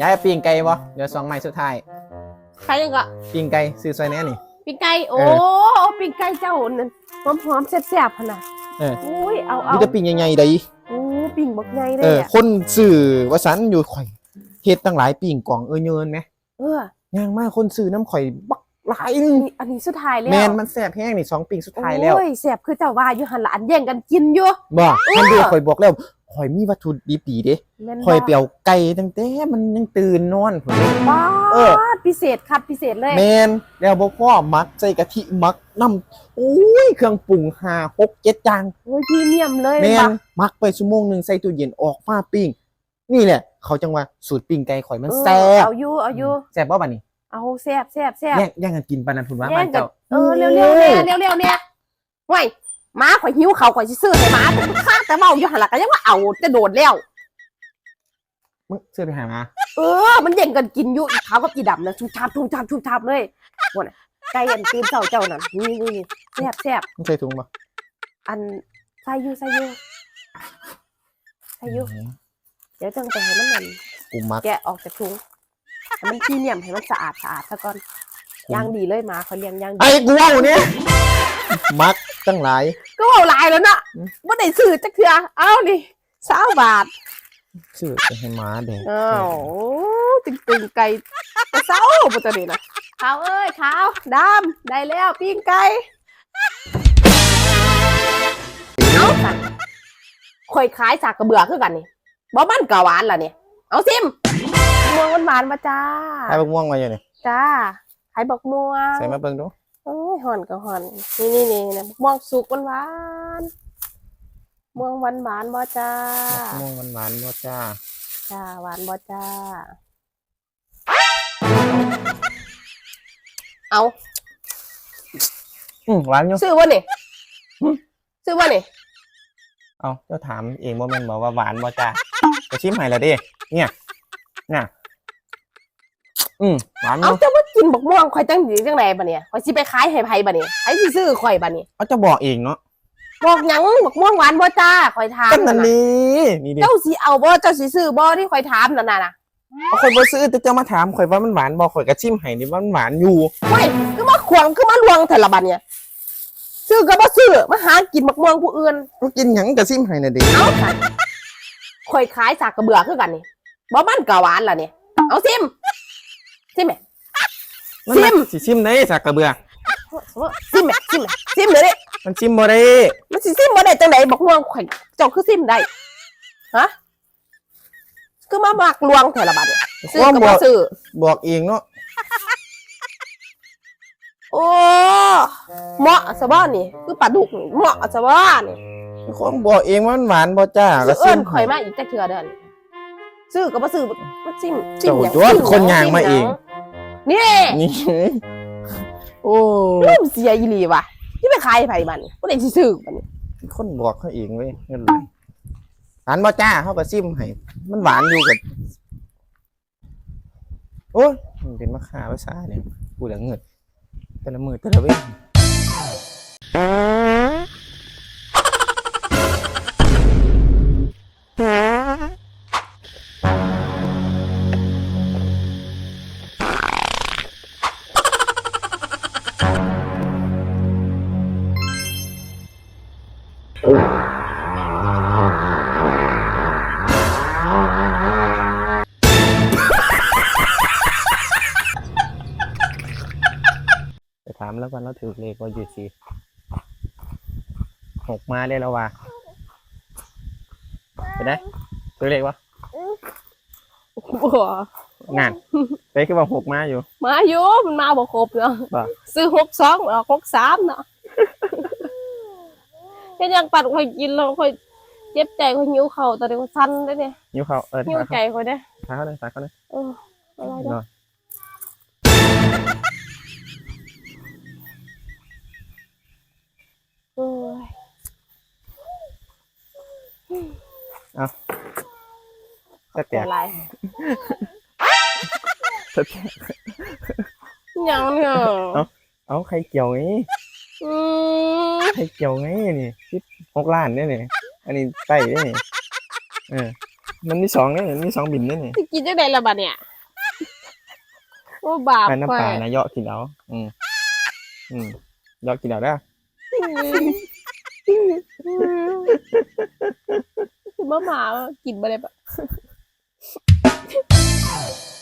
ย้ายปิ้งไก่บ่เดี๋ยวสองไม้สุดท้ายใครยังก็ปิ้งไก่ซื้อซอยแหน่นี่ ปิ้งไก่โอ้เอ ปิ้งไก่เจ้านั่นหอมหอมๆแซ่บๆพะน่ะเอออุ้ยเอาเอามีแต่ปิ้งใหญ่ๆได้โอ้ปิ้งบักใหญ่เลเอยออะคนซื้อว่าสันอยู่ข่อยเฮ็ดตั้งหลายปิ้งกล่องเออเยินไหมเออย่างมากคนซื้อน้ำข่อยบักหลายหนึอังนนี้อันนี้สุดท้ายแล้วแมนมันแซ่บแห้งนี่สองปิ้งสุดท้ายแล้วโอ้ยแซ่บคือเจ้าว่าอยู่หันหลานแย่งกันกินอยู่ บ่เออมันดูข่อยบอกแล้ว ข่อยมีวัตถุดิบดีเด้แม่นข่อยบ่เปียวไก่ตั้งแต่มันยังตื่นนอนพุ่นเลยบ้าเออ พิเศษครับพิเศษเลยแมนแล้วบ่พ่อมักใส่กะทิมักน้ำโอ้ยเครื่องปรุงห้าหกเจ็ดจานโอ้ยพรีเมียมเลยแมบันกมักไปชั่วโมงหนึงใส่ตู้เย็นออกมาปิ้ง นี่แหละ เขาจังว่าสูตรปิ้งไก่ข่อยมันเออแซ่บเอาอยู่เอาอยู่แซ่บบ่บัดนี้เอาแซ่บแซ่บแซ่บแย่งแย่งกันกินปานนั้นพุ่นว่าแย่บ้างนกันเจ้าเออเร็วเร็วๆเนี่ยเร็วเร็วๆเนี่ยห่วย หมาข่อยหิวเขาวข่อยสิซื้อให้หมาข้าแต่เมาอยู่หันหลังก็ยังว่าเอาจะโดดแล้ว มึงซื้อไปหามาเออ มันแย่งกันกินอยู่อีขาวกับอีดำนะชุบชับชุบชับชุบชับเลยโน่นน่ะไก่อันตีนเจ้าเจ้านั่นนี่นี่นี่แซ่บแซ่บมึงใส่ถุงบ่อันใส่อยู่ใส่อยู่ใส่อยู่เดี๋ยวจังไปให้มันนั่นกูมักแกะออกจากถุงให้มันพรีเมียมให้มันสะอาดสะอาดซะก่อน ย่างดีเลยหมาเขาเลี้ยงย่างดีไอ้กูเว้าเนี่ยมักตั้งหลาย ก็เอาหลายแล้วนะอืมว่าได้ซื้อจักเทื่อเอานี่สามบาทซื้อไปให้หมาแดงอ้าวตึงตึงๆไก่กระเซ้าปตัวนี้นะขาวเอ้ยขาวดำได้แล้วปิ้งไก่เอาสันข่อยขายสากกระเบือคือกันนี่บ่มันกะหวานล่ะเนี่ยเอาซิมม่วงหวานๆมาจ้าไอ้บักม่วงมาอยู่นี่จ้า ขายบอกม่วงใส่มาเบิ่งดูโอ้ยหอนก็หอน นี่นี่นี่นะม่วงสุกหวานๆม่วงหวานหวานๆบ่จ้าม่วงหวานๆบ่จ้าจ้าหวานบ่จ้า เอาอืมหวานอยู่ซื้อวะนี่ซื้อวะนี่เอาเจ้าถามเองบ่แม่นบอกว่าหวานบ่จ้าก็ชิมให้แล้วดิเนี่ยเนี่ย อืมหวานอเอายู่จะมากินบักม่วงข่อยจังดีจังไหนบะเนี่ยข่อยสิไปขายให้ไผบะเนี่ยไผสิซื้อข่อยบะเนี่ยเอาจะบอกเองเนาะบอกหยังบักม่วงหวานบ่จ้าข่อยถามกันนั่นน่ะนี่นี่ดิเจ้าสิเอาบ่เจ้าสิซื้อบ่ที่ข่อยถามนั่นน่ะนะเอาข่อยบ่ซื้อแต่เจ้ามาถามข่อยว่ามันหวานบ่ข่อยก็ชิมให้นี่ว่ามันหวานอยู่เฮ้ยคือมาขวางคือมาลวงแต่ละบะเนี่ยซื้อก็บ่ซื้อมาหากินบักม่วงผู้อื่นก็กินหยังก็ชิมให้น่ะดิเอาสันข่อยขายสากกระเบือคือกันนี่บ่มันกะหวานล่ะเนี่ยเอาซิม ซิมแหมมันชิมน่ะสิชิมได้สักกระเบือซิมแหมซิมแหมซิมเดี๋ยวนี้มันชิมบ่ได้มันสิซิมบ่ได้จังไดบักม่วงข่อยเจ้าคือซิมได้ฮะคือมามักลวงแต่ละบาทเนี่ยซื้อว่าก็บบ่อกซื้อบอกเองเนาะโอ้เหมาะซะบ่นี่คือปลาดุกนี่เหมาะซะบ่นี่คนบอกเองว่ามันหวานบ่จ้าก็ซื้อเอิ้ชินมข่อยมาอีกจักเทื่อเด้อนี่ซื้อก็บ่ซื้อบ่ซิมซิมเจ้าหยังจ้วนซิหคนย่างมาเอง นี่นี่โอ้เริ่มเสียอีหลีว่ะที่ไปขายไผมันบ่ได้สิซื้อมันนี่คนบอกเขาเองเว้ยเงินไหลหวานบ่จ้าเขาก็ซิมให้มันหวานอยู่กับโอ้ยมันเป็นมะขามภาษาเนี่ยกูเหลือเงินแต่ละมือแต่ละเว้ย แล้วกันเราถือเลขว่าอยู่สิหกมาได้แล้วว่ะไปได้ถือเลขวะบ่งานไปคือว่าหกมาอยู่ มาอยู่มันมาบ่ครบเนาะบ่ซื้อ62ออก63เนาะเฮ็ดหยังปัดข่อยกินแล้วข่อยเจ็บใจข่อยหิวข้าวตอนนี้ข่อยสั่นเด้อเนี่ยนิ้วเขาเออหิวทาใจเขาข่อยเด้อทาเขาเลยทาเขาเลยเอออะไรนเนาะ สแตกอะไรสแตกหยังเนี่ยเอาใครเกี่ยวไงอืมใครเกี่ยวไงนี่สิบหกล้านเนี่ยนี่อันนี้ไต่เนี่ยนี่เออ มันมีสองเนี่ยมันมีสองบินเนี่ยนี่สิกินจังไดล่ะบัดเนี่ยโอ้บาปอันน้ำปลาข่อยนะเยาะกินแล้วอืมอืมเยาะกินแล้วได้อคือมาหมากินบ่ได้ปะ 哼。